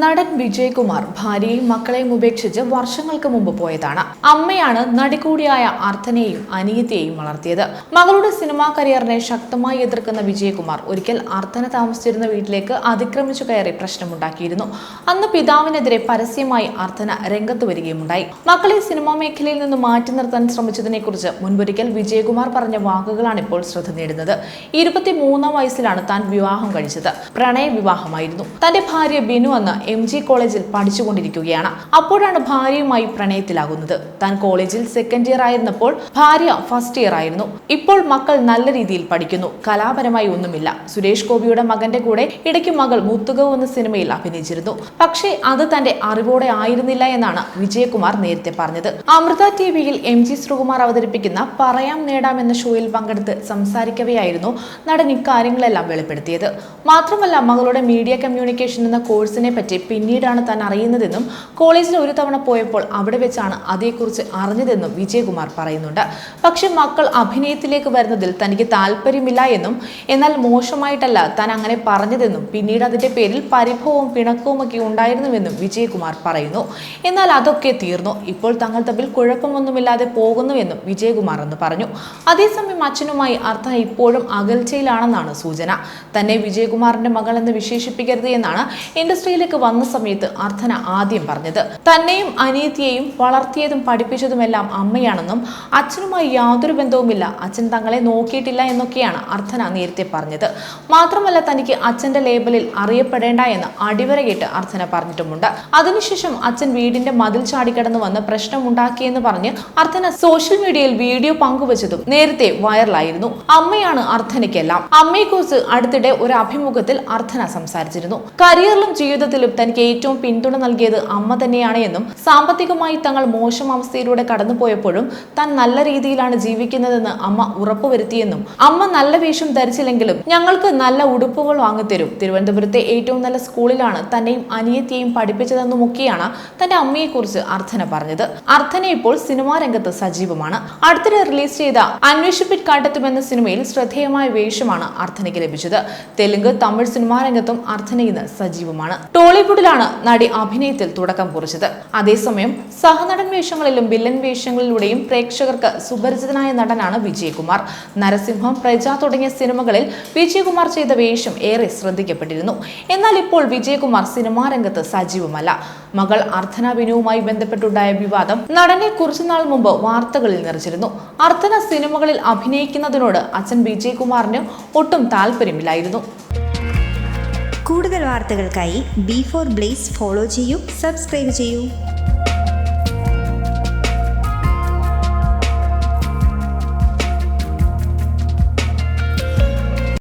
നടൻ വിജയകുമാർ ഭാര്യയും മക്കളെയും ഉപേക്ഷിച്ച് വർഷങ്ങൾക്ക് മുമ്പ് പോയതാണ്. അമ്മയാണ് നടി കൂടിയായ അർത്ഥനെയും അനിയത്തെയും വളർത്തിയത്. മകളുടെ സിനിമാ കരിയറിനെ ശക്തമായി എതിർക്കുന്ന വിജയകുമാർ ഒരിക്കൽ അർത്ഥന താമസിച്ചിരുന്ന വീട്ടിലേക്ക് അതിക്രമിച്ചു കയറി പ്രശ്നമുണ്ടാക്കിയിരുന്നു. അന്ന് പിതാവിനെതിരെ പരസ്യമായി അർത്ഥന രംഗത്ത് വരികയുമുണ്ടായി. മക്കളെ സിനിമാ മേഖലയിൽ നിന്ന് മാറ്റി നിർത്താൻ ശ്രമിച്ചതിനെ കുറിച്ച് മുൻപൊരിക്കൽ വിജയകുമാർ പറഞ്ഞ വാക്കുകളാണ് ഇപ്പോൾ ശ്രദ്ധ നേടുന്നത്. ഇരുപത്തിമൂന്നാം വയസ്സിലാണ് താൻ വിവാഹം കഴിച്ചത്. പ്രണയ വിവാഹമായിരുന്നു തന്റെ ഭാര്യ ബിനു അന്ന് എം ജി കോളേജിൽ പഠിച്ചുകൊണ്ടിരിക്കുകയാണ്. അപ്പോഴാണ് ഭാര്യയുമായി പ്രണയത്തിലാകുന്നത്. താൻ കോളേജിൽ സെക്കൻഡ് ഇയർ ആയിരുന്നപ്പോൾ ഭാര്യ ഫസ്റ്റ് ഇയർ ആയിരുന്നു. ഇപ്പോൾ മക്കൾ നല്ല രീതിയിൽ പഠിക്കുന്നു. കലാപരമായി ഒന്നുമില്ല. സുരേഷ് ഗോപിയുടെ മകന്റെ കൂടെ ഇടയ്ക്ക് മകൾ മുത്തുക എന്ന സിനിമയിൽ അഭിനയിച്ചിരുന്നു. പക്ഷേ അത് തന്റെ അറിവോടെ ആയിരുന്നില്ല എന്നാണ് വിജയകുമാർ നേരത്തെ പറഞ്ഞത്. അമൃത ടി വിയിൽ എം ജി ശ്രീകുമാർ അവതരിപ്പിക്കുന്ന പറയാം നേടാം എന്ന ഷോയിൽ പങ്കെടുത്ത് സംസാരിക്കവെയായിരുന്നു നടൻ ഇക്കാര്യങ്ങളെല്ലാം വെളിപ്പെടുത്തിയത്. മാത്രമല്ല മകളുടെ മീഡിയ കമ്മ്യൂണിക്കേഷൻ എന്ന കോഴ്സിനെ പറ്റി പിന്നീടാണ് താൻ അറിയുന്നതെന്നും കോളേജിൽ ഒരു തവണ പോയപ്പോൾ അവിടെ വെച്ചാണ് അതേക്കുറിച്ച് അറിഞ്ഞതെന്നും വിജയകുമാർ പറയുന്നുണ്ട്. പക്ഷെ മക്കൾ അഭിനയത്തിലേക്ക് വരുന്നതിൽ തനിക്ക് താല്പര്യമില്ല എന്നും എന്നാൽ മോശമായിട്ടല്ല താൻ അങ്ങനെ പറഞ്ഞതെന്നും പിന്നീട് അതിന്റെ പേരിൽ പരിഭവവും പിണക്കവും ഒക്കെ ഉണ്ടായിരുന്നുവെന്നും വിജയകുമാർ പറയുന്നു. എന്നാൽ അതൊക്കെ തീർന്നു. ഇപ്പോൾ തങ്ങൾ തമ്മിൽ കുഴപ്പമൊന്നുമില്ലാതെ പോകുന്നുവെന്നും വിജയകുമാർ എന്ന് പറഞ്ഞു. അതേസമയം അച്ഛനുമായി അർത്ഥ ഇപ്പോഴും അകൽച്ചയിലാണെന്നാണ് സൂചന. തന്നെ വിജയകുമാറിന്റെ മകൾ എന്ന് വിശേഷിപ്പിക്കരുത് എന്നാണ് ഇൻഡസ്ട്രിയിലേക്ക് വന്ന സമയത്ത് അർത്ഥന ആദ്യം പറഞ്ഞത്. തന്നെയും അനീതിയെയും വളർത്തിയതും പഠിപ്പിച്ചതുമെല്ലാം അമ്മയാണെന്നും അച്ഛനുമായി യാതൊരു ബന്ധവുമില്ല. അച്ഛൻ തങ്ങളെ നോക്കിയിട്ടില്ല എന്നൊക്കെയാണ് അർത്ഥന നേരത്തെ പറഞ്ഞത്. മാത്രമല്ല തനിക്ക് അച്ഛന്റെ ലേബലിൽ അറിയപ്പെടേണ്ട എന്ന് അടിവരയിട്ട് അർത്ഥന പറഞ്ഞിട്ടുമുണ്ട്. അതിനുശേഷം അച്ഛൻ വീടിന്റെ മതിൽ ചാടിക്കടന്നു വന്ന് പ്രശ്നമുണ്ടാക്കിയെന്ന് പറഞ്ഞ് അർത്ഥന സോഷ്യൽ മീഡിയയിൽ വീഡിയോ പങ്കുവച്ചതും നേരത്തെ വൈറലായിരുന്നു അമ്മയാണ് അർത്ഥനയ്ക്കെല്ലാം അമ്മയെക്കുറിച്ച് അടുത്തിടെ ഒരു അഭിമുഖത്തിൽ അർത്ഥന സംസാരിച്ചിരുന്നു. കരിയറിലും ജീവിതത്തിലും തനിക്ക് ഏറ്റവും പിന്തുണ നൽകിയത് അമ്മ തന്നെയാണ് എന്നും സാമ്പത്തികമായി തങ്ങൾ മോശം അവസ്ഥയിലൂടെ കടന്നുപോയപ്പോഴും താൻ നല്ല രീതിയിലാണ് ജീവിക്കുന്നതെന്ന് അമ്മ ഉറപ്പുവരുത്തിയെന്നും അമ്മ നല്ല വേഷം ധരിച്ചില്ലെങ്കിലും ഞങ്ങൾക്ക് നല്ല ഉടുപ്പുകൾ വാങ്ങിത്തരും. തിരുവനന്തപുരത്തെ ഏറ്റവും നല്ല സ്കൂളിലാണ് തന്നെയും അനിയത്തിയെയും പഠിപ്പിച്ചതെന്നുമൊക്കെയാണ് തന്റെ അമ്മയെക്കുറിച്ച് അർത്ഥന പറഞ്ഞത്. അർത്ഥന ഇപ്പോൾ സിനിമാ രംഗത്ത് സജീവമാണ്. അടുത്തിടെ റിലീസ് ചെയ്ത അന്വേഷിപ്പിറ്റ് കാട്ടെത്തുമെന്ന സിനിമയിൽ ശ്രദ്ധേയമായ വേഷമാണ് അർത്ഥനയ്ക്ക് ലഭിച്ചത്. തെലുങ്ക് തമിഴ് സിനിമാ രംഗത്തും അർത്ഥന ഇന്ന് സജീവമാണ്. ടോളിവുഡിലാണ് നടി അഭിനയത്തിൽ തുടക്കം കുറിച്ചത്. അതേസമയം സഹനടൻ വേഷങ്ങളിലും വില്ലൻ വേഷങ്ങളിലൂടെയും പ്രേക്ഷകർക്ക് സുപരിചിതനായ നടനാണ് വിജയകുമാർ. നരസിംഹം പ്രജ തുടങ്ങിയ സിനിമകളിൽ വിജയകുമാർ ചെയ്ത വേഷം ഏറെ ശ്രദ്ധിക്കപ്പെട്ടിരുന്നു. എന്നാൽ ഇപ്പോൾ വിജയകുമാർ സിനിമാ രംഗത്ത് സജീവമല്ല. മകൾ അർത്ഥന വിനുവുമായി ബന്ധപ്പെട്ടുണ്ടായ വിവാദം നടനെ കുറച്ചുനാൾ മുമ്പ് വാർത്തകളിൽ നിറച്ചിരുന്നു. അർത്ഥന സിനിമകളിൽ അഭിനയിക്കുന്നതിനോട് അച്ഛൻ വിജയകുമാറിന് ഒട്ടും താല്പര്യമില്ലായിരുന്നു. കൂടുതൽ വാർത്തകൾക്കായി ബി ഫോർ ബ്ലേസ് ഫോളോ ചെയ്യൂ സബ്സ്ക്രൈബ് ചെയ്യൂ.